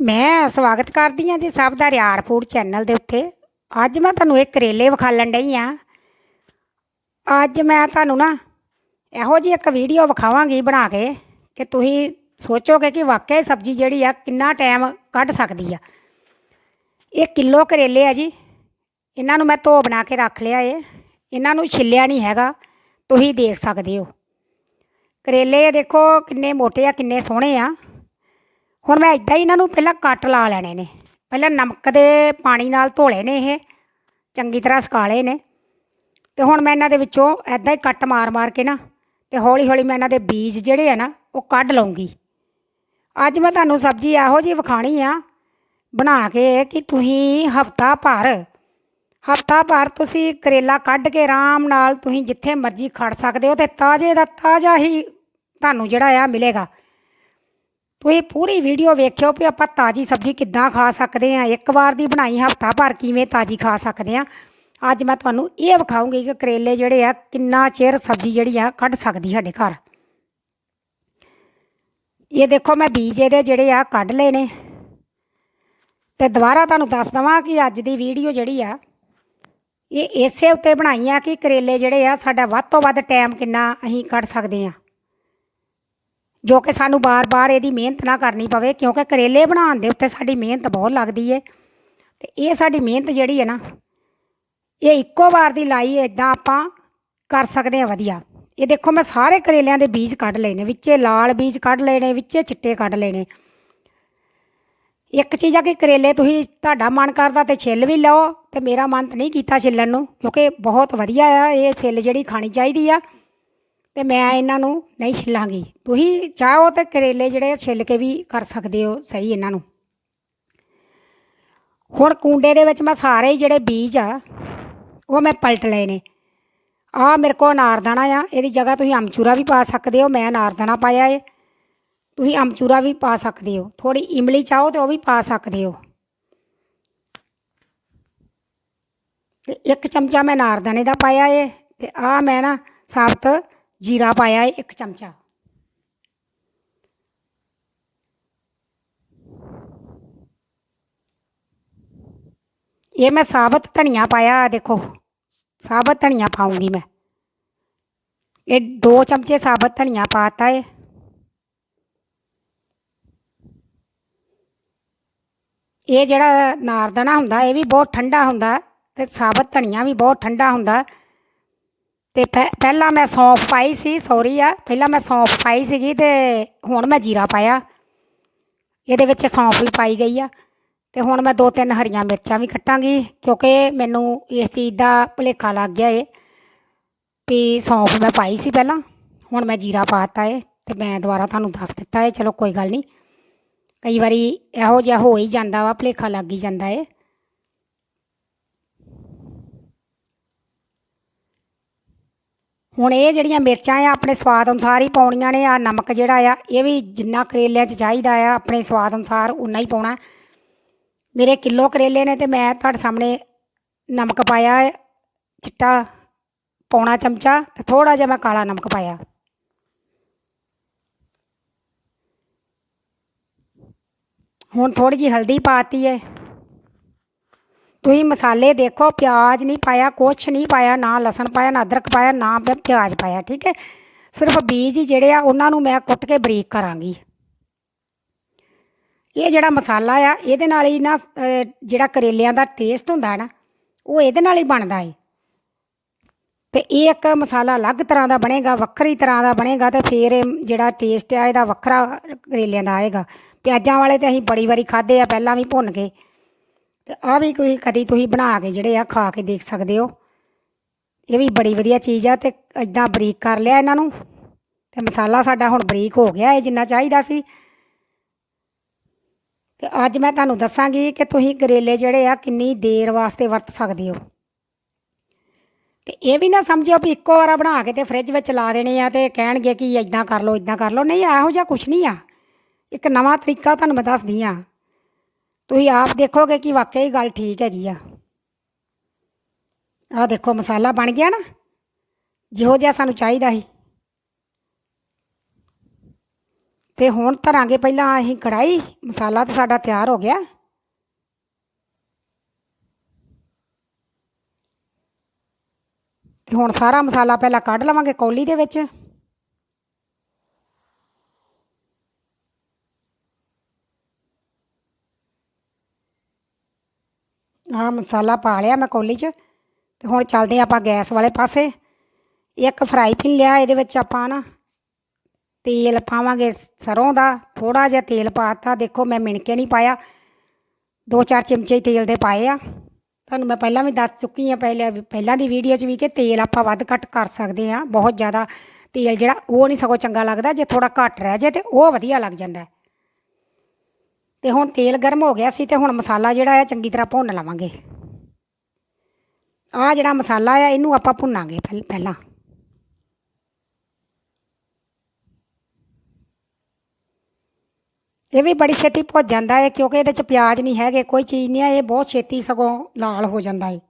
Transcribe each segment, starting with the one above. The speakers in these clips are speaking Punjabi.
ਮੈਂ ਸਵਾਗਤ ਕਰਦੀ ਹਾਂ ਜੀ ਸਭ ਦਾ ਰਿਆੜ ਫੂਡ ਚੈਨਲ ਦੇ ਉੱਤੇ। ਅੱਜ ਮੈਂ ਤੁਹਾਨੂੰ ਇਹ ਕਰੇਲੇ ਵਿਖਾਲਣ ਡਈ ਆ ਅੱਜ ਮੈਂ ਤੁਹਾਨੂੰ ਨਾ ਇਹੋ ਜਿਹੀ ਇੱਕ ਵੀਡੀਓ ਵਿਖਾਵਾਂਗੀ ਬਣਾ ਕੇ ਕਿ ਤੁਸੀਂ ਸੋਚੋਗੇ ਕਿ ਵਾਕਿਆ ਹੀ ਸਬਜ਼ੀ ਜਿਹੜੀ ਆ ਕਿੰਨਾ ਟਾਈਮ ਕੱਢ ਸਕਦੀ ਆ। ਇਹ ਕਿਲੋ ਕਰੇਲੇ ਆ ਜੀ। ਇਹਨਾਂ ਨੂੰ ਮੈਂ ਧੋ ਬਣਾ ਕੇ ਰੱਖ ਲਿਆ ਏ। ਇਹਨਾਂ ਨੂੰ ਛਿੱਲਿਆ ਨਹੀਂ ਹੈਗਾ। ਤੁਸੀਂ ਦੇਖ ਸਕਦੇ ਹੋ। ਕਰੇਲੇ ਦੇਖੋ ਕਿੰਨੇ ਮੋਟੇ ਆ, ਕਿੰਨੇ ਸੋਹਣੇ ਆ। ਹੁਣ ਮੈਂ ਇਦਾਂ ਹੀ ਇਹਨਾਂ ਨੂੰ ਪਹਿਲਾਂ ਕੱਟ ਲਾ ਲੈਣੇ ਨੇ। ਪਹਿਲਾਂ ਨਮਕ ਦੇ ਪਾਣੀ ਨਾਲ ਧੋਲੇ ਨੇ ਇਹ, ਚੰਗੀ ਤਰ੍ਹਾਂ ਸੁਕਾ ਲਏ ਨੇ। ਤੇ ਹੁਣ ਮੈਂ ਇਹਨਾਂ ਦੇ ਵਿੱਚੋਂ ਐਦਾਂ ਹੀ ਕੱਟ ਮਾਰ-ਮਾਰ ਕੇ ਨਾ, ਤੇ ਹੌਲੀ-ਹੌਲੀ ਮੈਂ ਇਹਨਾਂ ਦੇ ਬੀਜ ਜਿਹੜੇ ਆ ਨਾ, ਉਹ ਕੱਢ ਲਵਾਂਗੀ ਅੱਜ ਮੈਂ ਤੁਹਾਨੂੰ ਸਬਜ਼ੀ ਇਹੋ ਜਿਹੀ ਵਿਖਾਣੀ ਆ, ਬਣਾ ਕੇ ਕਿ ਤੁਸੀਂ ਹਫਤਾ ਭਰ ਹਫਤਾ ਭਰ ਤੁਸੀਂ ਕਰੇਲਾ ਕੱਢ ਕੇ ਆਰਾਮ ਨਾਲ ਤੁਸੀਂ ਜਿੱਥੇ ਮਰਜ਼ੀ ਖੜ ਸਕਦੇ ਹੋ, ਤੇ ਤਾਜ਼ੇ ਦਾ ਤਾਜ਼ਾ ਹੀ ਤੁਹਾਨੂੰ ਜਿਹੜਾ ਆ ਮਿਲੇਗਾ। ਤੁਸੀਂ ਪੂਰੀ ਵੀਡੀਓ ਵੇਖਿਓ ਵੀ ਆਪਾਂ ਤਾਜੀ ਸਬਜ਼ੀ ਕਿੱਦਾਂ ਖਾ ਸਕਦੇ ਆ ਇੱਕ ਵਾਰ ਦੀ ਬਣਾਈ ਹਫਤਾ ਭਰ ਕਿਵੇਂ ਤਾਜੀ ਖਾ ਸਕਦੇ ਆ ਅੱਜ ਮੈਂ ਤੁਹਾਨੂੰ ਇਹ ਵਿਖਾਉਂਗੀ ਕਿ ਕਰੇਲੇ ਜਿਹੜੇ ਆ, ਕਿੰਨਾ ਚਿਰ ਸਬਜ਼ੀ ਜਿਹੜੀ ਆ, ਕੱਢ ਸਕਦੀ ਸਾਡੇ ਘਰ। ਇਹ ਦੇਖੋ ਮੈਂ ਬੀਜ ਇਹਦੇ ਜਿਹੜੇ ਆ, ਕੱਢ ਲਏ ਨੇ। ਤੇ ਦੁਬਾਰਾ ਤੁਹਾਨੂੰ ਦੱਸ ਦਵਾਂ ਕਿ ਅੱਜ ਦੀ ਵੀਡੀਓ ਜਿਹੜੀ ਆ, ਇਹ ਇਸੇ ਉੱਤੇ ਬਣਾਈ ਆ ਕਿ ਕਰੇਲੇ ਜਿਹੜੇ ਆ, ਸਾਡਾ ਵੱਧ ਤੋਂ ਵੱਧ ਟਾਈਮ ਕਿੰਨਾ ਅਸੀਂ ਕੱਢ ਸਕਦੇ ਆ ਜੋ ਕਿ ਸਾਨੂੰ ਬਾਰ-ਬਾਰ ਇਹਦੀ ਮਿਹਨਤ ਨਾ ਕਰਨੀ ਪਵੇ, ਕਿਉਂਕਿ ਕਰੇਲੇ ਬਣਾਉਣ ਦੇ ਉੱਤੇ ਸਾਡੀ ਮਿਹਨਤ ਬਹੁਤ ਲੱਗਦੀ ਏ। ਤੇ ਇਹ ਸਾਡੀ ਮਿਹਨਤ ਜਿਹੜੀ ਹੈ ਨਾ, ਇਹ ਇੱਕੋ ਵਾਰ ਦੀ ਲਾਈ ਇਦਾਂ ਆਪਾਂ ਕਰ ਸਕਦੇ ਆ ਵਧੀਆ। ਇਹ ਦੇਖੋ, ਮੈਂ ਸਾਰੇ ਕਰੇਲਿਆਂ ਦੇ ਬੀਜ ਕੱਢ ਲਏ ਨੇ, ਵਿੱਚੇ ਲਾਲ ਬੀਜ ਕੱਢ ਲਏ ਨੇ, ਵਿੱਚੇ ਚਿੱਟੇ ਕੱਢ ਲਏ ਨੇ। ਇੱਕ ਚੀਜ਼ ਆ ਕਿ ਕਰੇਲੇ ਤੁਸੀਂ, ਤੁਹਾਡਾ ਮਨ ਕਰਦਾ ਤੇ ਛਿੱਲ ਵੀ ਲਓ, ਤੇ ਮੇਰਾ ਮਨ ਤਾਂ ਨਹੀਂ ਕੀਤਾ ਛਿੱਲਣ ਨੂੰ, ਕਿਉਂਕਿ ਬਹੁਤ ਵਧੀਆ ਆ, ਇਹ ਛਿੱਲ ਜਿਹੜੀ ਖਾਣੀ ਚਾਹੀਦੀ ਆ। ਤੇ ਮੈਂ ਇਹਨਾਂ ਨੂੰ ਨਹੀਂ ਛਿੱਲਾਂਗੀ। ਤੁਸੀਂ ਚਾਹੋ ਤੇ ਕਰੇਲੇ ਜਿਹੜੇ ਛਿੱਲ ਕੇ ਵੀ ਕਰ ਸਕਦੇ ਹੋ ਸਹੀ ਇਹਨਾਂ ਨੂੰ। ਹੁਣ ਕੁੰਡੇ ਦੇ ਵਿੱਚ ਮੈਂ ਸਾਰੇ ਹੀ ਜਿਹੜੇ ਬੀਜ ਆ, ਉਹ ਮੈਂ ਪਲਟ ਲਏ ਨੇ। ਆ ਮੇਰੇ ਕੋਲ ਅਨਾਰਦਾਣਾ ਆ, ਇਹਦੀ ਜਗ੍ਹਾ ਤੁਸੀਂ ਅਮਚੂਰਾ ਵੀ ਪਾ ਸਕਦੇ ਹੋ, ਮੈਂ ਅਨਾਰਦਾਣਾ ਪਾਇਆ ਏ। ਤੁਸੀਂ ਅਮਚੂਰਾ ਵੀ ਪਾ ਸਕਦੇ ਹੋ। ਥੋੜੀ ਇਮਲੀ ਚਾਹੋ ਤੇ ਉਹ ਵੀ ਪਾ ਸਕਦੇ ਹੋ। ਤੇ ਇੱਕ ਚਮਚਾ ਮੈਂ ਅਨਾਰਦਾਣੇ ਦਾ ਪਾਇਆ ਏ, ਤੇ ਆ ਮੈਂ ਨਾ ਸਾਬਤ ਜੀਰਾ ਪਾਇਆ ਏ ਇੱਕ ਚਮਚਾ। ਇਹ ਮੈਂ ਸਾਬਤ ਧਨੀਆ ਪਾਇਆ ਦੇਖੋ, ਸਾਬਤ ਧਨੀਆ ਪਾਉਂਗੀ ਮੈਂ। ਇਹ ਦੋ ਚਮਚੇ ਸਾਬਤ ਧਨੀਆ ਪਾਤਾ ਏ। ਇਹ ਜਿਹੜਾ ਨਾਰਦਾਣਾ ਹੁੰਦਾ, ਇਹ ਵੀ ਬਹੁਤ ਠੰਡਾ ਹੁੰਦਾ ਤੇ ਸਾਬਤ ਧਨੀਆ ਵੀ ਬਹੁਤ ਠੰਡਾ ਹੁੰਦਾ। ਅਤੇ ਪਹਿ- ਪਹਿਲਾਂ ਮੈਂ ਸੌਂਫ ਪਾਈ ਸੀ ਸੌਰੀ ਆ, ਪਹਿਲਾਂ ਮੈਂ ਸੌਂਫ ਪਾਈ ਸੀਗੀ ਅਤੇ ਹੁਣ ਮੈਂ ਜੀਰਾ ਪਾਇਆ। ਇਹਦੇ ਵਿੱਚ ਸੌਂਫ ਵੀ ਪਾਈ ਗਈ ਆ ਅਤੇ ਹੁਣ ਮੈਂ ਦੋ ਤਿੰਨ ਹਰੀਆਂ ਮਿਰਚਾਂ ਵੀ ਕੱਟਾਂਗੀ, ਕਿਉਂਕਿ ਮੈਨੂੰ ਇਸ ਚੀਜ਼ ਦਾ ਭੁਲੇਖਾ ਲੱਗ ਗਿਆ ਏ ਵੀ ਸੌਂਫ ਮੈਂ ਪਾਈ ਸੀ ਪਹਿਲਾਂ, ਹੁਣ ਮੈਂ ਜੀਰਾ ਪਾਤਾ ਏ ਤੇ ਮੈਂ ਦੁਬਾਰਾ ਤੁਹਾਨੂੰ ਦੱਸ ਦਿੱਤਾ ਏ, ਚਲੋ ਕੋਈ ਗੱਲ ਨਹੀਂ। ਕਈ ਵਾਰੀ ਇਹੋ ਜਿਹਾ ਹੋ ਹੀ ਜਾਂਦਾ ਵਾ, ਭੁਲੇਖਾ ਲੱਗ ਹੀ ਜਾਂਦਾ ਏ। ਹੁਣ ਇਹ ਜਿਹੜੀਆਂ ਮਿਰਚਾਂ ਆ, ਆਪਣੇ ਸਵਾਦ ਅਨੁਸਾਰ ਹੀ ਪਾਉਣੀਆਂ ਨੇ, ਆ ਨਮਕ ਜਿਹੜਾ ਆ, ਇਹ ਵੀ ਜਿੰਨਾ ਕਰੇਲਿਆਂ 'ਚ ਚਾਹੀਦਾ ਆ, ਆਪਣੇ ਸਵਾਦ ਅਨੁਸਾਰ ਉਨਾ ਹੀ ਪਾਉਣਾ। ਮੇਰੇ ਕਿਲੋ ਕਰੇਲੇ ਨੇ ਤੇ ਮੈਂ ਤੁਹਾਡੇ ਸਾਹਮਣੇ ਨਮਕ ਪਾਇਆ ਚਿੱਟਾ ਪੌਣਾ ਚਮਚਾ ਤੇ ਥੋੜਾ ਜਿਹਾ ਮੈਂ ਕਾਲਾ ਨਮਕ ਪਾਇਆ। ਹੁਣ ਥੋੜੀ ਜਿਹੀ ਹਲਦੀ ਪਾਤੀ ਹੈ ਤੁਸੀਂ ਮਸਾਲੇ ਦੇਖੋ, ਪਿਆਜ਼ ਨਹੀਂ ਪਾਇਆ, ਕੁਛ ਨਹੀਂ ਪਾਇਆ, ਨਾ ਲਸਣ ਪਾਇਆ, ਨਾ ਅਦਰਕ ਪਾਇਆ, ਨਾ ਪਿਆਜ਼ ਪਾਇਆ, ਠੀਕ ਹੈ? ਸਿਰਫ ਬੀਜ ਹੀ ਜਿਹੜੇ ਆ, ਉਹਨਾਂ ਨੂੰ ਮੈਂ ਕੁੱਟ ਕੇ ਬਰੀਕ ਕਰਾਂਗੀ। ਇਹ ਜਿਹੜਾ ਮਸਾਲਾ ਆ, ਇਹਦੇ ਨਾਲ ਹੀ ਨਾ ਜਿਹੜਾ ਕਰੇਲਿਆਂ ਦਾ ਟੇਸਟ ਹੁੰਦਾ ਨਾ, ਉਹ ਇਹਦੇ ਨਾਲ ਹੀ ਬਣਦਾ ਏ। ਤੇ ਇਹ ਇੱਕ ਮਸਾਲਾ ਅਲੱਗ ਤਰ੍ਹਾਂ ਦਾ ਬਣੇਗਾ, ਵੱਖਰੀ ਤਰ੍ਹਾਂ ਦਾ ਬਣੇਗਾ ਤੇ ਫਿਰ ਇਹ ਜਿਹੜਾ ਟੇਸਟ ਆ, ਇਹਦਾ ਵੱਖਰਾ ਕਰੇਲਿਆਂ ਦਾ ਆਏਗਾ। ਪਿਆਜ਼ਾਂ ਵਾਲੇ ਤੇ ਅਸੀਂ ਬੜੀ ਵਾਰੀ ਖਾਦੇ ਆ, ਪਹਿਲਾਂ ਵੀ ਭੁੰਨ ਕੇ। ਤੇ ਆ ਵੀ ਕੋਈ ਕਦੀ ਤੁਸੀਂ ਬਣਾ ਕੇ ਜਿਹੜੇ ਆ ਖਾ ਕੇ ਦੇਖ ਸਕਦੇ ਹੋ। ਇਹ ਵੀ ਬੜੀ ਵਧੀਆ ਚੀਜ਼ ਆ ਤੇ ਇਦਾਂ ਬਰੀਕ ਕਰ ਲਿਆ ਇਹਨਾਂ ਨੂੰ। ਤੇ ਮਸਾਲਾ ਸਾਡਾ ਹੁਣ ਬਰੀਕ ਹੋ ਗਿਆ, ਇਹ ਜਿੰਨਾ ਚਾਹੀਦਾ ਸੀ। ਤੇ ਅੱਜ ਮੈਂ ਤੁਹਾਨੂੰ ਦੱਸਾਂਗੀ ਕਿ ਤੁਸੀਂ ਕਰੇਲੇ ਜਿਹੜੇ ਆ ਕਿੰਨੀ ਦੇਰ ਵਾਸਤੇ ਵਰਤ ਸਕਦੇ ਹੋ। ਤੇ ਇਹ ਵੀ ਨਾ ਸਮਝਿਓ ਵੀ ਇੱਕੋ ਵਾਰਾ ਬਣਾ ਕੇ ਤੇ ਫ੍ਰਿਜ ਵਿੱਚ ਲਾ ਦੇਣੇ ਆ ਤੇ ਕਹਿਣਗੇ ਕਿ ਇਦਾਂ ਕਰ ਲਓ ਇਦਾਂ ਕਰ ਲਓ। ਨਹੀਂ, ਇਹੋ ਜਿਹਾ ਕੁਝ ਨਹੀਂ ਆ। ਇੱਕ ਨਵਾਂ ਤਰੀਕਾ ਤੁਹਾਨੂੰ ਮੈਂ ਦੱਸਦੀ ਆ। ਤੁਸੀਂ ਆਪ ਦੇਖੋਗੇ ਕਿ ਵਾਕਈ ਗੱਲ ਠੀਕ ਹੈਗੀ ਆ। ਆਹ ਦੇਖੋ, ਮਸਾਲਾ ਬਣ ਗਿਆ ਨਾ। ਜਿਹੋ ਜਿਹਾ ਸਾਨੂੰ ਚਾਹੀਦਾ ਸੀ। ਤੇ ਹੁਣ ਧਰਾਂਗੇ ਪਹਿਲਾਂ ਅਸੀਂ ਕੜਾਈ ਮਸਾਲਾ ਤਾਂ ਸਾਡਾ ਤਿਆਰ ਹੋ ਗਿਆ। ਤੇ ਹੁਣ ਸਾਰਾ ਮਸਾਲਾ ਪਹਿਲਾਂ ਕੱਢ ਲਵਾਂਗੇ ਕੌਲੀ ਦੇ ਵਿੱਚ। ਹਾਂ, ਮਸਾਲਾ ਪਾ ਲਿਆ ਮੈਂ ਕੌਲੀ 'ਚ ਤੇ ਹੁਣ ਚੱਲਦੇ ਆਪਾਂ ਗੈਸ ਵਾਲੇ ਪਾਸੇ। ਇੱਕ ਫਰਾਈ ਪੈਨ ਲਿਆ, ਇਹਦੇ ਵਿੱਚ ਆਪਾਂ ਨਾ ਤੇਲ ਪਾਵਾਂਗੇ ਸਰੋਂ ਦਾ ਥੋੜਾ ਜਿਹਾ ਤੇਲ ਪਾਤਾ ਦੇਖੋ, ਮੈਂ ਮਿਣਕੇ ਨਹੀਂ ਪਾਇਆ। ਦੋ ਚਾਰ ਚਮਚੇ ਤੇਲ ਦੇ ਪਾਏ ਆ। ਤੁਹਾਨੂੰ ਮੈਂ ਪਹਿਲਾਂ ਵੀ ਦੱਸ ਚੁੱਕੀ ਆ, ਪਹਿਲੇ ਪਹਿਲਾਂ ਦੀ ਵੀਡੀਓ 'ਚ ਵੀ ਕਿ ਤੇਲ ਆਪਾਂ ਵੱਧ ਘੱਟ ਕਰ ਸਕਦੇ ਆ। ਬਹੁਤ ਜ਼ਿਆਦਾ ਤੇਲ ਜਿਹੜਾ ਉਹ ਨਹੀਂ ਸਗੋਂ ਚੰਗਾ ਲੱਗਦਾ, ਜੇ ਥੋੜਾ ਘੱਟ ਰਹਿ ਜੇ ਤੇ ਉਹ ਵਧੀਆ ਲੱਗ ਜਾਂਦਾ। ਤੇ ਹੁਣ ਤੇਲ ਗਰਮ ਹੋ ਗਿਆ ਸੀ ਤੇ ਹੁਣ ਮਸਾਲਾ ਜਿਹੜਾ ਆ ਚੰਗੀ ਤਰ੍ਹਾਂ ਭੁੰਨ ਲਵਾਂਗੇ। ਆ ਜਿਹੜਾ ਮਸਾਲਾ ਆ, ਇਹਨੂੰ ਆਪਾਂ ਭੁੰਨਾਂਗੇ ਪਹਿ- ਪਹਿਲਾਂ। ਇਹ ਵੀ ਬੜੀ ਛੇਤੀ ਭੁੱਜ ਜਾਂਦਾ ਹੈ ਕਿਉਂਕਿ ਇਹਦੇ ਚ ਪਿਆਜ਼ ਨਹੀਂ ਹੈਗੇ, ਕੋਈ ਚੀਜ਼ ਨਹੀਂ ਹੈ ਇਹ ਬਹੁਤ ਛੇਤੀ ਸਗੋਂ ਲਾਲ ਹੋ ਜਾਂਦਾ ਹੈ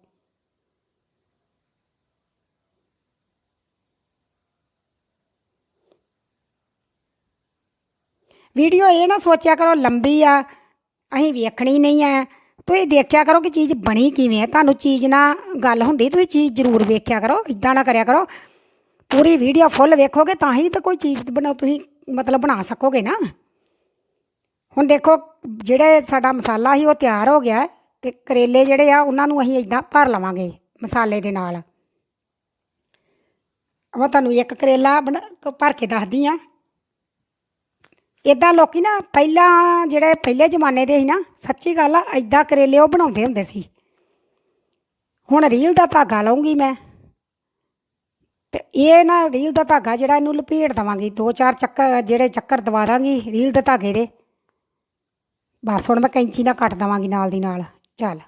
ਵੀਡੀਓ ਇਹ ਨਾ ਸੋਚਿਆ ਕਰੋ ਲੰਬੀ ਆ, ਅਸੀਂ ਵੇਖਣੀ ਨਹੀਂ ਆ। ਤੁਸੀਂ ਦੇਖਿਆ ਕਰੋ ਕਿ ਚੀਜ਼ ਬਣੀ ਕਿਵੇਂ ਹੈ ਤੁਹਾਨੂੰ ਚੀਜ਼ ਨਾਲ ਗੱਲ ਹੁੰਦੀ, ਤੁਸੀਂ ਚੀਜ਼ ਜ਼ਰੂਰ ਵੇਖਿਆ ਕਰੋ ਇਦਾਂ ਨਾ ਕਰਿਆ ਕਰੋ। ਪੂਰੀ ਵੀਡੀਓ ਫੁੱਲ ਵੇਖੋਗੇ ਤਾਂ ਹੀ ਤਾਂ ਕੋਈ ਚੀਜ਼ ਬਣਾ, ਤੁਸੀਂ ਮਤਲਬ ਬਣਾ ਸਕੋਗੇ ਨਾ। ਹੁਣ ਦੇਖੋ, ਜਿਹੜੇ ਸਾਡਾ ਮਸਾਲਾ ਸੀ, ਉਹ ਤਿਆਰ ਹੋ ਗਿਆ ਹੈ ਤੇ ਕਰੇਲੇ ਜਿਹੜੇ ਆ, ਉਹਨਾਂ ਨੂੰ ਅਸੀਂ ਇਦਾਂ ਭਰ ਲਵਾਂਗੇ ਮਸਾਲੇ ਦੇ ਨਾਲ। ਮੈਂ ਤੁਹਾਨੂੰ ਇੱਕ ਕਰੇਲਾ ਬਣਾ, ਭਰ ਕੇ ਦੱਸਦੀ ਆ। ਇਦਾਂ ਲੋਕੀ ਨਾ ਪਹਿਲਾਂ ਜਿਹੜੇ ਪਹਿਲੇ ਜ਼ਮਾਨੇ ਦੇ ਸੀ ਨਾ, ਸੱਚੀ ਗੱਲ ਆ ਇਦਾਂ ਕਰੇਲੇ ਉਹ ਬਣਾਉਂਦੇ ਹੁੰਦੇ ਸੀ। ਹੁਣ ਰੀਲ ਦਾ ਧਾਗਾ ਲਾਉਂਗੀ ਮੈਂ। ਤੇ ਇਹ ਨਾ ਰੀਲ ਦਾ ਧਾਗਾ ਜਿਹੜਾ ਇਹਨੂੰ ਲਪੇਟ ਦਵਾਂਗੀ, ਦੋ ਚਾਰ ਚੱਕਰ, ਜਿਹੜੇ ਚੱਕਰ ਦਵਾ ਦਾਂਗੀ ਰੀਲ ਦੇ ਧਾਗੇ ਦੇ। ਬਸ ਹੁਣ ਮੈਂ ਕੈਂਚੀ ਨਾਲ ਕੱਟ ਦਵਾਂਗੀ ਨਾਲ ਦੀ ਨਾਲ, ਚੱਲ।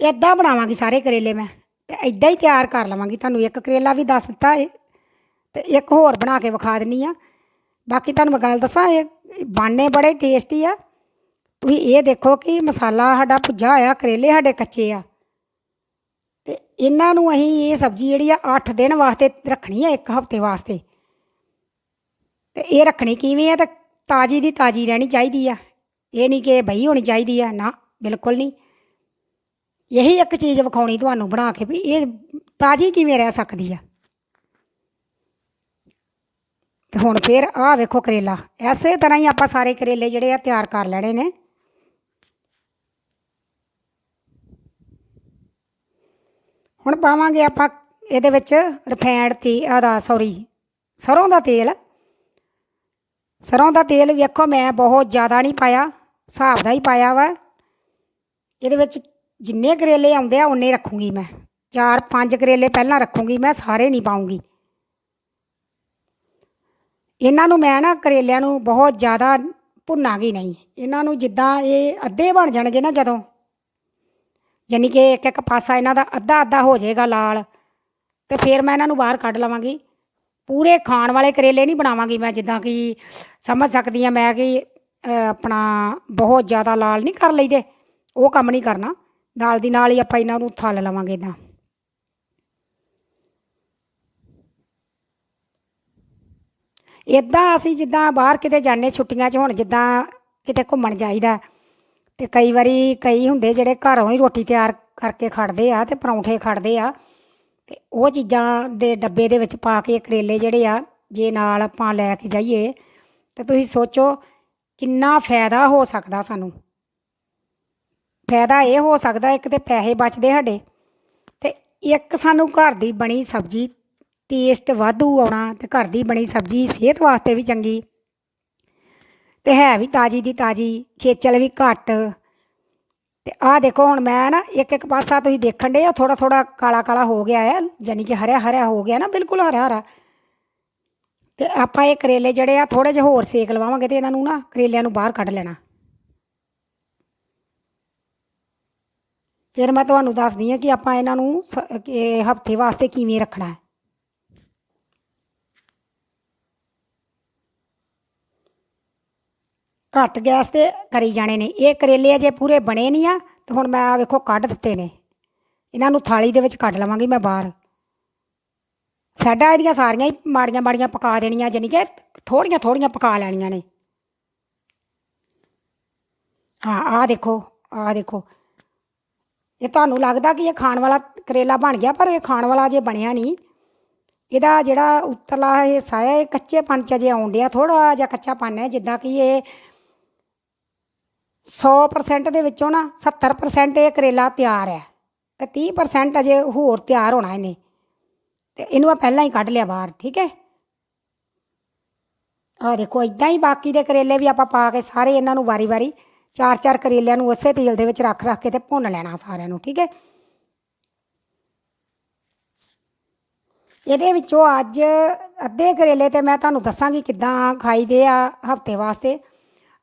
ਇਦਾਂ ਬਣਾਵਾਂਗੀ ਸਾਰੇ ਕਰੇਲੇ ਮੈਂ, ਤੇ ਇਦਾਂ ਹੀ ਤਿਆਰ ਕਰ ਲਵਾਂਗੀ। ਤੁਹਾਨੂੰ ਇੱਕ ਕਰੇਲਾ ਵੀ ਦੱਸ ਦਿੱਤਾ ਏ ਤੇ ਇੱਕ ਹੋਰ ਬਣਾ ਕੇ ਵਿਖਾ ਦਿੰਨੀ ਆ। ਬਾਕੀ ਤੁਹਾਨੂੰ ਮੈਂ ਗੱਲ ਦੱਸਾਂ, ਇਹ ਬਣਨੇ ਬੜੇ ਟੇਸਟੀ ਆ। ਤੁਸੀਂ ਇਹ ਦੇਖੋ ਕਿ ਮਸਾਲਾ ਸਾਡਾ ਭੁੱਜਾ ਹੋਇਆ, ਕਰੇਲੇ ਸਾਡੇ ਕੱਚੇ ਆ। ਤੇ ਇਹਨਾਂ ਨੂੰ ਅਸੀਂ ਇਹ ਸਬਜ਼ੀ ਜਿਹੜੀ ਆ 8 ਦਿਨ ਵਾਸਤੇ ਰੱਖਣੀ ਆ, ਇੱਕ ਹਫ਼ਤੇ ਵਾਸਤੇ। ਤੇ ਇਹ ਰੱਖਣੀ ਕਿਵੇਂ ਆ, ਤਾਂ ਤਾਜੀ ਦੀ ਤਾਜੀ ਰਹਿਣੀ ਚਾਹੀਦੀ ਆ। ਇਹ ਨਹੀਂ ਕਿ ਬਈ ਹੋਣੀ ਚਾਹੀਦੀ ਆ, ਨਾ, ਬਿਲਕੁਲ ਨਹੀਂ। ਇਹੀ ਇੱਕ ਚੀਜ਼ ਵਿਖਾਉਣੀ ਤੁਹਾਨੂੰ ਬਣਾ ਕੇ ਵੀ ਇਹ ਤਾਜੀ ਕਿਵੇਂ ਰਹਿ ਸਕਦੀ ਆ। ਤੇ ਹੁਣ ਫਿਰ ਆਹ ਵੇਖੋ ਕਰੇਲਾ। ਐਸੇ ਤਰ੍ਹਾਂ ਹੀ ਆਪਾਂ ਸਾਰੇ ਕਰੇਲੇ ਜਿਹੜੇ ਆ ਤਿਆਰ ਕਰ ਲੈਣੇ ਨੇ। ਹੁਣ ਪਾਵਾਂਗੇ ਆਪਾਂ ਇਹਦੇ ਵਿੱਚ ਰਿਫਾਈਨਡ ਤੇ ਆਦਾ ਸੌਰੀ ਸਰੋਂ ਦਾ ਤੇਲ। ਸਰੋਂ ਦਾ ਤੇਲ ਵੇਖੋ ਮੈਂ ਬਹੁਤ ਜ਼ਿਆਦਾ ਨਹੀਂ ਪਾਇਆ, ਹਿਸਾਬ ਦਾ ਹੀ ਪਾਇਆ ਵਾ। ਇਹਦੇ ਵਿੱਚ ਜਿੰਨੇ ਕਰੇਲੇ ਆਉਂਦੇ ਆ ਉਨੇ ਰੱਖੂੰਗੀ ਮੈਂ। ਚਾਰ ਪੰਜ ਕਰੇਲੇ ਪਹਿਲਾਂ ਰੱਖੂੰਗੀ ਮੈਂ, ਸਾਰੇ ਨਹੀਂ ਪਾਉਂਗੀ। ਇਹਨਾਂ ਨੂੰ ਮੈਂ ਨਾ ਕਰੇਲਿਆਂ ਨੂੰ ਬਹੁਤ ਜ਼ਿਆਦਾ ਭੁੰਨਾਂਗੀ ਨਹੀਂ। ਇਹਨਾਂ ਨੂੰ ਜਿੱਦਾਂ ਇਹ ਅੱਧੇ ਬਣ ਜਾਣਗੇ ਨਾ ਜਦੋਂ, ਯਾਨੀ ਕਿ ਇੱਕ ਇੱਕ ਪਾਸਾ ਇਹਨਾਂ ਦਾ ਅੱਧਾ ਅੱਧਾ ਹੋ ਜਾਏਗਾ ਲਾਲ, ਤੇ ਫਿਰ ਮੈਂ ਇਹਨਾਂ ਨੂੰ ਬਾਹਰ ਕੱਢ ਲਵਾਂਗੀ। ਪੂਰੇ ਖਾਣ ਵਾਲੇ ਕਰੇਲੇ ਨਹੀਂ ਬਣਾਵਾਂਗੀ ਮੈਂ ਜਿੱਦਾਂ ਕਿ ਸਮਝ ਸਕਦੀ ਆ ਮੈਂ ਕਿ ਆਪਣਾ ਬਹੁਤ ਜ਼ਿਆਦਾ ਲਾਲ ਨਹੀਂ ਕਰ ਲਈਦੇ, ਉਹ ਕੰਮ ਨਹੀਂ ਕਰਨਾ। ਨਾਲ ਦੀ ਨਾਲ ਹੀ ਆਪਾਂ ਇਹਨਾਂ ਨੂੰ ਥੱਲ ਲਵਾਂਗੇ ਇਦਾਂ ਇਦਾਂ ਅਸੀਂ ਜਿੱਦਾਂ ਬਾਹਰ ਕਿਤੇ ਜਾਂਦੇ ਛੁੱਟੀਆਂ 'ਚ, ਹੁਣ ਜਿੱਦਾਂ ਕਿਤੇ ਘੁੰਮਣ ਜਾਈਦਾ। ਤੇ ਕਈ ਵਾਰੀ ਕਈ ਹੁੰਦੇ ਜਿਹੜੇ ਘਰੋਂ ਹੀ ਰੋਟੀ ਤਿਆਰ ਕਰਕੇ ਖੜਦੇ ਆ ਤੇ ਪਰੌਂਠੇ ਖੜਦੇ ਆ। ਤੇ ਉਹ ਚੀਜ਼ਾਂ ਦੇ ਡੱਬੇ ਦੇ ਵਿੱਚ ਪਾ ਕੇ ਕਰੇਲੇ ਜਿਹੜੇ ਆ, ਜੇ ਨਾਲ ਆਪਾਂ ਲੈ ਕੇ ਜਾਈਏ, ਤੇ ਤੁਸੀਂ ਸੋਚੋ ਕਿੰਨਾ ਫਾਇਦਾ ਹੋ ਸਕਦਾ ਸਾਨੂੰ। ਫਾਇਦਾ ਇਹ ਹੋ ਸਕਦਾ ਇੱਕ ਤੇ ਪੈਸੇ ਬਚਦੇ ਸਾਡੇ ਤੇ ਇੱਕ ਸਾਨੂੰ ਘਰ ਦੀ ਬਣੀ ਸਬਜ਼ੀ ਟੇਸਟ ਵਾਧੂ ਆਉਣਾ ਤੇ ਘਰ ਦੀ ਬਣੀ ਸਬਜ਼ੀ ਸਿਹਤ ਵਾਸਤੇ ਵੀ ਚੰਗੀ। ਤੇ ਹੈ ਵੀ ਤਾਜੀ ਦੀ ਤਾਜੀ, ਖੇਚਲ ਵੀ ਘੱਟ। ਤੇ ਆਹ ਦੇਖੋ ਹੁਣ ਮੈਂ ਨਾ ਇੱਕ ਇੱਕ ਪਾਸਾ ਤੁਸੀਂ ਦੇਖਣ ਦੇ ਥੋੜਾ ਥੋੜਾ ਕਾਲਾ ਕਾਲਾ ਹੋ ਗਿਆ ਹੈ ਯਾਨੀ ਕਿ ਹਰਿਆ ਹਰਿਆ ਹੋ ਗਿਆ ਨਾ, ਬਿਲਕੁਲ ਹਰਾ ਹਰਾ। ਤੇ ਆਪਾਂ ਇਹ ਕਰੇਲੇ ਜਿਹੜੇ ਆ ਥੋੜੇ ਜਿਹਾ ਹੋਰ ਸੇਕ ਲਵਾਵਾਂਗੇ ਤੇ ਇਹਨਾਂ ਨੂੰ ਨਾ ਕਰੇਲਿਆਂ ਨੂੰ ਬਾਹਰ ਕੱਢ ਲੈਣਾ। ਫਿਰ ਮੈਂ ਤੁਹਾਨੂੰ ਦੱਸਦੀ ਹਾਂ ਕਿ ਆਪਾਂ ਇਹਨਾਂ ਨੂੰ ਹਫ਼ਤੇ ਵਾਸਤੇ ਕਿਵੇਂ ਰੱਖਣਾ ਹੈ। ਘੱਟ ਗੈਸ ਤੇ ਕਰੀ ਜਾਣੇ ਨੇ। ਇਹ ਕਰੇਲੇ ਅਜੇ ਪੂਰੇ ਬਣੇ ਨਹੀਂ ਆ ਤੇ ਹੁਣ ਮੈਂ ਆ ਵੇਖੋ ਕੱਢ ਦਿੱਤੇ ਨੇ। ਇਹਨਾਂ ਨੂੰ ਥਾਲੀ ਦੇ ਵਿੱਚ ਕੱਢ ਲਵਾਂਗੀ ਮੈਂ ਬਾਹਰ। ਸਾਡਾ ਇਹਦੀਆਂ ਸਾਰੀਆਂ ਹੀ ਮਾੜੀਆਂ ਮਾੜੀਆਂ ਪਕਾ ਦੇਣੀਆਂ ਜਾਨੀ ਕਿ ਥੋੜੀਆਂ ਥੋੜੀਆਂ ਪਕਾ ਲੈਣੀਆਂ ਨੇ। ਹਾਂ, ਆਹ ਦੇਖੋ ਆਹ ਦੇਖੋ। ਇਹ ਤੁਹਾਨੂੰ ਲੱਗਦਾ ਕਿ ਇਹ ਖਾਣ ਵਾਲਾ ਕਰੇਲਾ ਬਣ ਗਿਆ, ਪਰ ਇਹ ਖਾਣ ਵਾਲਾ ਜੇ ਬਣਿਆ ਨਹੀਂ। ਇਹਦਾ ਜਿਹੜਾ ਉੱਤਲਾ ਹਿੱਸਾ ਹੈ ਇਹ ਕੱਚੇ ਪਨ ਚ ਅਜੇ ਆਉਣ ਡਿਆ ਥੋੜਾ ਜਿਹਾ ਕੱਚਾ ਪਨ ਹੈ, ਜਿੱਦਾਂ ਕਿ ਇਹ 100% ਦੇ ਵਿੱਚੋਂ ਨਾ 70% ਇਹ ਕਰੇਲਾ ਤਿਆਰ ਹੈ ਤੇ 30% ਅਜੇ ਹੋਰ ਤਿਆਰ ਹੋਣਾ ਇਹਨੇ। ਤੇ ਇਹਨੂੰ ਆ ਪਹਿਲਾਂ ਹੀ ਕੱਢ ਲਿਆ ਬਾਹਰ, ਠੀਕ ਹੈ? ਆ ਦੇਖੋ ਇਦਾਂ ਹੀ ਬਾਕੀ ਦੇ ਕਰੇਲੇ ਵੀ ਆਪਾਂ ਪਾ ਕੇ ਸਾਰੇ ਇਹਨਾਂ ਨੂੰ ਵਾਰੀ-ਵਾਰੀ ਚਾਰ ਚਾਰ ਕਰੇਲਿਆਂ ਨੂੰ ਉਸੇ ਤੇਲ ਦੇ ਵਿੱਚ ਰੱਖ ਰੱਖ ਕੇ ਤੇ ਭੁੰਨ ਲੈਣਾ ਸਾਰਿਆਂ ਨੂੰ, ਠੀਕ ਹੈ? ਇਹਦੇ ਵਿੱਚੋਂ ਅੱਜ ਅੱਧੇ ਕਰੇਲੇ ਤੇ ਮੈਂ ਤੁਹਾਨੂੰ ਦੱਸਾਂਗੀ ਕਿੱਦਾਂ ਖਾਈਦੇ ਆ ਹਫ਼ਤੇ ਵਾਸਤੇ।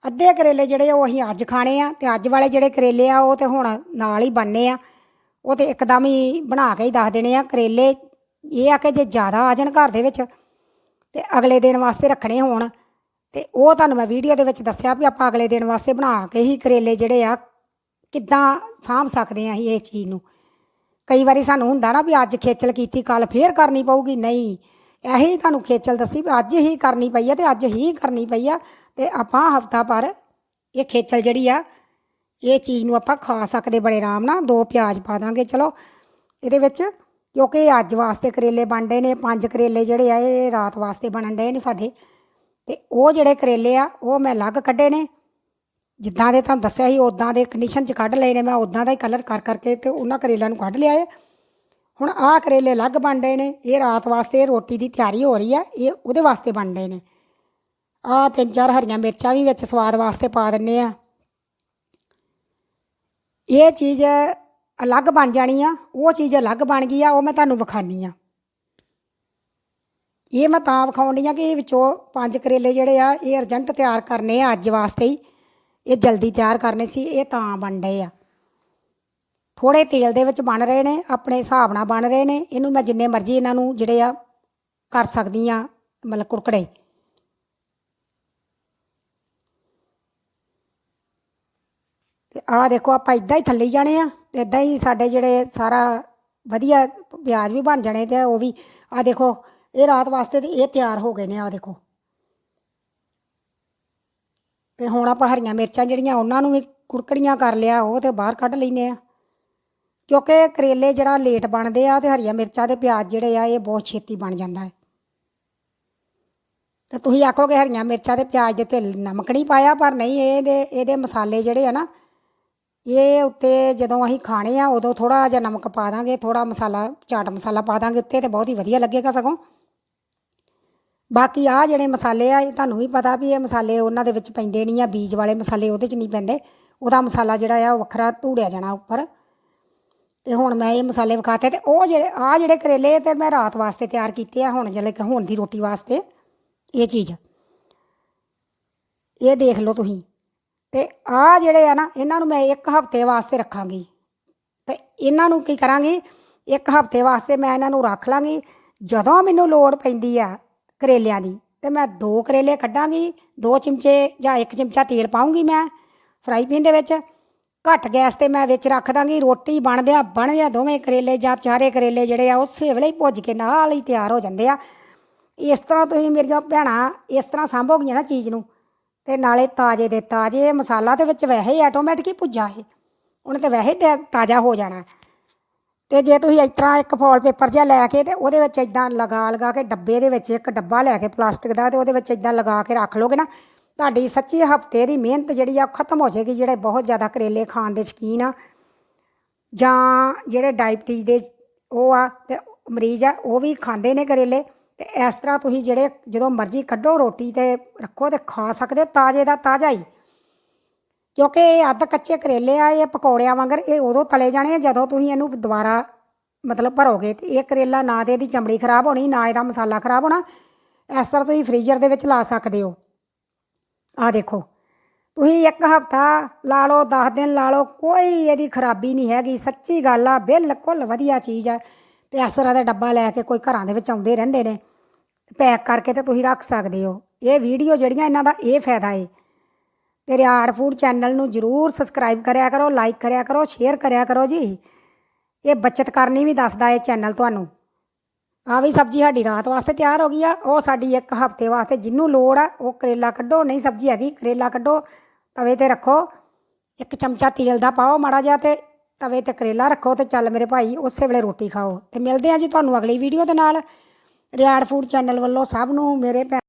ਅੱਧੇ ਕਰੇਲੇ ਜਿਹੜੇ ਉਹ ਅਸੀਂ ਅੱਜ ਖਾਣੇ ਆ ਤੇ ਅੱਜ ਵਾਲੇ ਜਿਹੜੇ ਕਰੇਲੇ ਆ ਉਹ ਤੇ ਹੁਣ ਨਾਲ ਹੀ ਬਣਨੇ ਆ। ਉਹ ਤੇ ਇੱਕਦਮ ਹੀ ਬਣਾ ਕੇ ਹੀ ਦੱਸ ਦੇਣੇ ਆ। ਕਰੇਲੇ ਇਹ ਆ ਕਿ ਜੇ ਜ਼ਿਆਦਾ ਆ ਜਾਣ ਘਰ ਦੇ ਵਿੱਚ ਤੇ ਅਗਲੇ ਦਿਨ ਵਾਸਤੇ ਰੱਖਣੇ ਹੋਣ। ਤੇ ਉਹ ਤੁਹਾਨੂੰ ਮੈਂ ਵੀਡੀਓ ਦੇ ਵਿੱਚ ਦੱਸਿਆ ਵੀ ਆਪਾਂ ਅਗਲੇ ਦਿਨ ਵਾਸਤੇ ਬਣਾ ਕੇ ਹੀ ਕਰੇਲੇ ਜਿਹੜੇ ਆ ਕਿੱਦਾਂ ਸਾਂਭ ਸਕਦੇ ਆ ਅਸੀਂ ਇਹ ਚੀਜ਼ ਨੂੰ। ਕਈ ਵਾਰੀ ਸਾਨੂੰ ਹੁੰਦਾ ਨਾ ਵੀ ਅੱਜ ਖੇਚਲ ਕੀਤੀ ਕੱਲ ਫੇਰ ਕਰਨੀ ਪਊਗੀ। ਨਹੀਂ, ਇਹੀ ਤੁਹਾਨੂੰ ਖੇਚਲ ਦੱਸੀ ਵੀ ਅੱਜ ਹੀ ਕਰਨੀ ਪਈ ਆ ਤੇ ਅੱਜ ਹੀ ਕਰਨੀ ਪਈ ਆ। ਤੇ ਆਪਾਂ ਹਫਤਾ ਪਰ ਇਹ ਖੇਚਲ ਜਿਹੜੀ ਆ, ਇਹ ਚੀਜ਼ ਨੂੰ ਆਪਾਂ ਖਾ ਸਕਦੇ ਬੜੇ ਆਰਾਮ ਨਾਲ, ਦੋ ਪਿਆਜ਼ ਪਾ ਦਾਂਗੇ, ਚਲੋ। ਇਹਦੇ ਵਿੱਚ ਕਿਉਂਕਿ ਅੱਜ ਵਾਸਤੇ ਕਰੇਲੇ ਬਣਦੇ ਨੇ, ਪੰਜ ਕਰੇਲੇ ਜਿਹੜੇ ਆ, ਇਹ ਰਾਤ ਵਾਸਤੇ ਬਣਨ ਡਏ ਨੇ ਸਾਡੇ। ਤੇ ਉਹ ਜਿਹੜੇ ਕਰੇਲੇ ਆ, ਉਹ ਮੈਂ ਅਲੱਗ ਕੱਢੇ ਨੇ। ਜਿੱਦਾਂ ਦੇ ਤੁਹਾਨੂੰ ਦੱਸਿਆ ਸੀ ਉਦਾਂ ਦੇ ਕੰਡੀਸ਼ਨ 'ਚ ਕੱਢ ਲਏ ਨੇ, ਮੈਂ ਉਦਾਂ ਦਾ ਹੀ ਕਲਰ ਕਰ ਕਰਕੇ ਤੇ ਉਹਨਾਂ ਕਰੇਲਿਆਂ ਨੂੰ ਕੱਢ ਲਿਆ ਹੈ ਹੁਣ ਆਹ ਕਰੇਲੇ ਅਲੱਗ ਬਣ ਰਹੇ ਨੇ, ਇਹ ਰਾਤ ਵਾਸਤੇ ਰੋਟੀ ਦੀ ਤਿਆਰੀ ਹੋ ਰਹੀ ਆ, ਇਹ ਉਹਦੇ ਵਾਸਤੇ ਬਣ ਰਹੇ ਨੇ। ਆਹ ਤਿੰਨ ਚਾਰ ਹਰੀਆਂ ਮਿਰਚਾਂ ਵੀ ਵਿੱਚ ਸਵਾਦ ਵਾਸਤੇ ਪਾ ਦਿੰਨੇ ਆ। ਇਹ ਚੀਜ਼ ਅਲੱਗ ਬਣ ਜਾਣੀ ਆ, ਉਹ ਚੀਜ਼ ਅਲੱਗ ਬਣ ਗਈ ਆ, ਉਹ ਮੈਂ ਤੁਹਾਨੂੰ ਵਿਖਾਨੀ ਆ। ਇਹ ਮੈਂ ਤਾਂ ਵਿਖਾਉਣ ਡਈ ਆ ਕਿ ਇਹ ਵਿੱਚੋਂ ਪੰਜ ਕਰੇਲੇ ਜਿਹੜੇ ਆ, ਇਹ ਅਰਜੈਂਟ ਤਿਆਰ ਕਰਨੇ ਆ ਅੱਜ ਵਾਸਤੇ ਹੀ। ਇਹ ਜਲਦੀ ਤਿਆਰ ਕਰਨੇ ਸੀ, ਇਹ ਤਾਂ ਬਣ ਰਹੇ ਆ। ਥੋੜੇ ਤੇਲ ਦੇ ਵਿੱਚ ਬਣ ਰਹੇ ਨੇ, ਆਪਣੇ ਹਿਸਾਬ ਨਾਲ ਬਣ ਰਹੇ ਨੇ। ਇਹਨੂੰ ਮੈਂ ਜਿੰਨੇ ਮਰਜ਼ੀ ਇਹਨਾਂ ਨੂੰ ਜਿਹੜੇ ਆ, ਕਰ ਸਕਦੀ ਆ, ਮਤਲਬ ਕੁੜਕੜੇ। ਤੇ ਆਹ ਦੇਖੋ ਆਪਾਂ ਇਦਾਂ ਹੀ ਥੱਲੇ ਜਾਣੇ ਆ ਤੇ ਇਦਾਂ ਹੀ ਸਾਡੇ ਜਿਹੜੇ ਸਾਰਾ ਵਧੀਆ ਪਿਆਜ਼ ਵੀ ਬਣ ਜਾਣੇ ਤੇ ਉਹ ਵੀ, ਆਹ ਦੇਖੋ, ਇਹ ਰਾਤ ਵਾਸਤੇ ਤੇ ਇਹ ਤਿਆਰ ਹੋ ਗਏ ਨੇ, ਆਹ ਦੇਖੋ। ਤੇ ਹੁਣ ਆਪਾਂ ਹਰੀਆਂ ਮਿਰਚਾਂ ਜਿਹੜੀਆਂ, ਉਹਨਾਂ ਨੂੰ ਵੀ ਕੁੜਕੜੀਆਂ ਕਰ ਲਿਆ, ਉਹ ਤੇ ਬਾਹਰ ਕੱਢ ਲੈਨੇ ਆ। ਕਿਉਂਕਿ ਕਰੇਲੇ ਜਿਹੜਾ ਲੇਟ ਬਣਦੇ ਆ ਤੇ ਹਰੀਆਂ ਮਿਰਚਾਂ ਤੇ ਪਿਆਜ਼ ਜਿਹੜੇ ਆ, ਇਹ ਬਹੁਤ ਛੇਤੀ ਬਣ ਜਾਂਦਾ ਹੈ। ਤੇ ਤੁਸੀਂ ਆਖੋਗੇ ਹਰੀਆਂ ਮਿਰਚਾਂ ਤੇ ਪਿਆਜ਼ ਦੇ ਤੇ ਨਮਕ ਨਹੀਂ ਪਾਇਆ, ਪਰ ਨਹੀਂ ਇਹਦੇ ਇਹਦੇ ਮਸਾਲੇ ਜਿਹੜੇ ਆ ਨਾ ਇਹ ਉੱਤੇ ਜਦੋਂ ਅਸੀਂ ਖਾਣੇ ਆ, ਉਦੋਂ ਥੋੜਾ ਜਿਹਾ ਨਮਕ ਪਾ ਦਾਂਗੇ ਥੋੜਾ ਮਸਾਲਾ, ਚਾਟ ਮਸਾਲਾ ਪਾ ਦਾਂਗੇ ਉੱਤੇ ਤੇ ਬਹੁਤ ਹੀ ਵਧੀਆ ਲੱਗੇਗਾ ਸਗੋਂ। ਬਾਕੀ ਆ ਜਿਹੜੇ ਮਸਾਲੇ ਆ, ਇਹ ਤੁਹਾਨੂੰ ਵੀ ਪਤਾ ਵੀ ਇਹ ਮਸਾਲੇ ਉਹਨਾਂ ਦੇ ਵਿੱਚ ਪੈਂਦੇ ਨਹੀਂ ਆ, ਬੀਜ ਵਾਲੇ ਮਸਾਲੇ ਉਹਦੇ 'ਚ ਨਹੀਂ ਪੈਂਦੇ। ਉਹਦਾ ਮਸਾਲਾ ਜਿਹੜਾ ਆ, ਉਹ ਵੱਖਰਾ ਧੂੜਿਆ ਜਾਣਾ ਉੱਪਰ। ਤੇ ਹੁਣ ਮੈਂ ਇਹ ਮਸਾਲੇ ਵਿਖਾਤੇ ਤੇ ਉਹ ਜਿਹੜੇ ਆ ਜਿਹੜੇ ਕਰੇਲੇ ਤੇ ਮੈਂ ਰਾਤ ਵਾਸਤੇ ਤਿਆਰ ਕੀਤੇ ਆ, ਹੁਣ ਜਿਹੜੇ ਹੁਣ ਦੀ ਰੋਟੀ ਵਾਸਤੇ, ਇਹ ਚੀਜ਼। ਇਹ ਦੇਖ ਲਓ ਤੁਸੀਂ। ਤੇ ਆ ਜਿਹੜੇ ਆ ਨਾ, ਇਹਨਾਂ ਨੂੰ ਮੈਂ ਇੱਕ ਹਫ਼ਤੇ ਵਾਸਤੇ ਰੱਖਾਂਗੀ। ਤੇ ਇਹਨਾਂ ਨੂੰ ਕੀ ਕਰਾਂਗੀ? ਇੱਕ ਹਫ਼ਤੇ ਵਾਸਤੇ ਮੈਂ ਇਹਨਾਂ ਨੂੰ ਰੱਖ ਲਾਂਗੀ। ਜਦੋਂ ਮੈਨੂੰ ਲੋੜ ਪੈਂਦੀ ਆ ਕਰੇਲਿਆਂ ਦੀ, ਤੇ ਮੈਂ ਦੋ ਕਰੇਲੇ ਕੱਢਾਂਗੀ, ਦੋ ਚਮਚੇ ਜਾਂ ਇੱਕ ਚਮਚਾ ਤੇਲ ਪਾਉਂਗੀ ਮੈਂ ਫਰਾਈ ਪੈਨ ਦੇ ਵਿੱਚ। ਘੱਟ ਗੈਸ ਤੇ ਮੈਂ ਵਿੱਚ ਰੱਖ ਦਾਂਗੀ। ਰੋਟੀ ਬਣਦਿਆਂ ਬਣਦਿਆਂ ਦੋਵੇਂ ਕਰੇਲੇ ਜਾਂ ਚਾਰੇ ਕਰੇਲੇ ਜਿਹੜੇ ਆ, ਉਸੇ ਵੇਲੇ ਹੀ ਭੁੱਜ ਕੇ ਨਾਲ ਹੀ ਤਿਆਰ ਹੋ ਜਾਂਦੇ ਆ। ਇਸ ਤਰ੍ਹਾਂ ਤੁਸੀਂ ਮੇਰੀਆਂ ਭੈਣਾਂ, ਇਸ ਤਰ੍ਹਾਂ ਸਾਂਭੋਗੀਆਂ ਨਾ ਚੀਜ਼ ਨੂੰ। ਤੇ ਨਾਲੇ ਤਾਜ਼ੇ ਦੇ ਤਾਜ਼ੇ ਮਸਾਲਾ ਤੇ ਵਿੱਚ ਵੈਸੇ ਹੀ ਆਟੋਮੈਟਿਕ ਹੀ ਪੁੱਜਾ ਇਹ। ਉਹਨੇ ਤੇ ਵੈਸੇ ਹੀ ਤਾ- ਤਾਜ਼ਾ ਹੋ ਜਾਣਾ। ਤੇ ਜੇ ਤੁਸੀਂ ਇਸ ਤਰ੍ਹਾਂ ਇੱਕ ਫੋਲ ਪੇਪਰ ਜਿਹਾ ਲੈ ਕੇ ਤੇ ਉਹਦੇ ਵਿੱਚ ਇਦਾਂ ਲਗਾ ਲਗਾ ਕੇ ਡੱਬੇ ਦੇ ਵਿੱਚ ਇੱਕ ਡੱਬਾ ਲੈ ਕੇ ਪਲਾਸਟਿਕ ਦਾ ਤੇ ਉਹਦੇ ਵਿੱਚ ਇਦਾਂ ਲਗਾ ਕੇ ਰੱਖ ਲੋਗੇ ਨਾ, ਤੁਹਾਡੀ ਸੱਚੀ ਹਫ਼ਤੇ ਦੀ ਮਿਹਨਤ ਜਿਹੜੀ ਆ ਉਹ ਖਤਮ ਹੋ ਜਾਏਗੀ, ਜਿਹੜੇ ਬਹੁਤ ਜ਼ਿਆਦਾ ਕਰੇਲੇ ਖਾਣ ਦੇ ਸ਼ੌਕੀਨ ਆ। ਜਾਂ ਜਿਹੜੇ ਡਾਇਬਟੀਜ਼ ਦੇ ਉਹ ਆ ਤੇ ਮਰੀਜ਼ ਆ, ਉਹ ਵੀ ਖਾਂਦੇ ਨੇ ਕਰੇਲੇ। ਤੇ ਇਸ ਤਰ੍ਹਾਂ ਤੁਸੀਂ ਜਿਹੜੇ ਜਦੋਂ ਮਰਜ਼ੀ ਕੱਢੋ ਰੋਟੀ ਤੇ ਰੱਖੋ ਤੇ ਖਾ ਸਕਦੇ ਹੋ ਤਾਜ਼ੇ ਦਾ ਤਾਜ਼ਾ ਹੀ। ਕਿਉਂਕਿ ਇਹ ਅੱਧ ਕੱਚੇ ਕਰੇਲੇ ਆ, ਇਹ ਪਕੌੜਿਆਂ ਵਾਂਗਰ ਇਹ ਉਦੋਂ ਤਲੇ ਜਾਣੇ ਆ ਜਦੋਂ ਤੁਸੀਂ ਇਹਨੂੰ ਦੁਬਾਰਾ ਮਤਲਬ ਭਰੋਗੇ ਤੇ ਇਹ ਕਰੇਲਾ ਨਾ ਤੇ ਇਹਦੀ ਚਮੜੀ ਖਰਾਬ ਹੋਣੀ, ਨਾ ਇਹਦਾ ਮਸਾਲਾ ਖਰਾਬ ਹੋਣਾ। ਇਸ ਤਰ੍ਹਾਂ ਤੁਸੀਂ ਫ੍ਰੀਜ਼ਰ ਦੇ ਵਿੱਚ ਲਾ ਸਕਦੇ ਹੋ। ਆ ਦੇਖੋ, ਤੁਸੀਂ ਇੱਕ ਹਫਤਾ ਲਾ ਲਓ 10 ਦਿਨ ਲਾ ਲਓ, ਕੋਈ ਇਹਦੀ ਖਰਾਬੀ ਨਹੀਂ ਹੈਗੀ। ਸੱਚੀ ਗੱਲ ਆ, ਬਿਲਕੁਲ ਵਧੀਆ ਚੀਜ਼ ਆ। ਤੇ ਇਸ ਤਰ੍ਹਾਂ ਦਾ ਡੱਬਾ ਲੈ ਕੇ ਕੋਈ ਘਰਾਂ ਦੇ ਵਿੱਚ ਆਉਂਦੇ ਰਹਿੰਦੇ ਨੇ, ਪੈਕ ਕਰਕੇ ਤੇ ਤੁਸੀਂ ਰੱਖ ਸਕਦੇ ਹੋ। ਇਹ ਵੀਡੀਓ ਜਿਹੜੀਆਂ ਇਹਨਾਂ ਦਾ ਇਹ ਫਾਇਦਾ ਏ। ਤੇ ਰਿਆੜ ਫੂਡ ਚੈਨਲ ਨੂੰ ਜਰੂਰ ਸਬਸਕ੍ਰਾਈਬ ਕਰਿਆ ਕਰੋ, ਲਾਈਕ ਕਰਿਆ ਕਰੋ, ਸ਼ੇਅਰ ਕਰਿਆ ਕਰੋ ਜੀ। ਇਹ ਬੱਚਤ ਕਰਨੀ ਵੀ ਦੱਸਦਾ ਇਹ ਚੈਨਲ ਤੁਹਾਨੂੰ। ਆ ਵੀ ਸਬਜ਼ੀ ਸਾਡੀ ਰਾਤ ਵਾਸਤੇ ਤਿਆਰ ਹੋ ਗਈ ਆ, ਉਹ ਸਾਡੀ ਇੱਕ ਹਫ਼ਤੇ ਵਾਸਤੇ ਜਿੰਨੂੰ ਲੋੜ ਆ, ਉਹ ਕਰੇਲਾ ਕੱਢੋ, ਨਹੀਂ ਸਬਜ਼ੀ ਹੈਗੀ, ਕਰੇਲਾ ਕੱਢੋ, ਤਵੇ ਤੇ ਰੱਖੋ। ਇੱਕ ਚਮਚਾ ਤੇਲ ਦਾ ਪਾਓ ਮਾੜਾ ਜਿਹਾ ਤੇ ਤਵੇ ਤੇ ਕਰੇਲਾ ਰੱਖੋ ਤੇ ਚੱਲ ਮੇਰੇ ਭਾਈ, ਉਸੇ ਵੇਲੇ ਰੋਟੀ ਖਾਓ। ਤੇ ਮਿਲਦੇ ਆ ਜੀ ਤੁਹਾਨੂੰ ਅਗਲੀ ਵੀਡੀਓ ਦੇ ਨਾਲ। ਰਿਆੜ ਫੂਡ ਚੈਨਲ ਵੱਲੋਂ ਸਭ ਨੂੰ ਮੇਰੇ ਭੈ-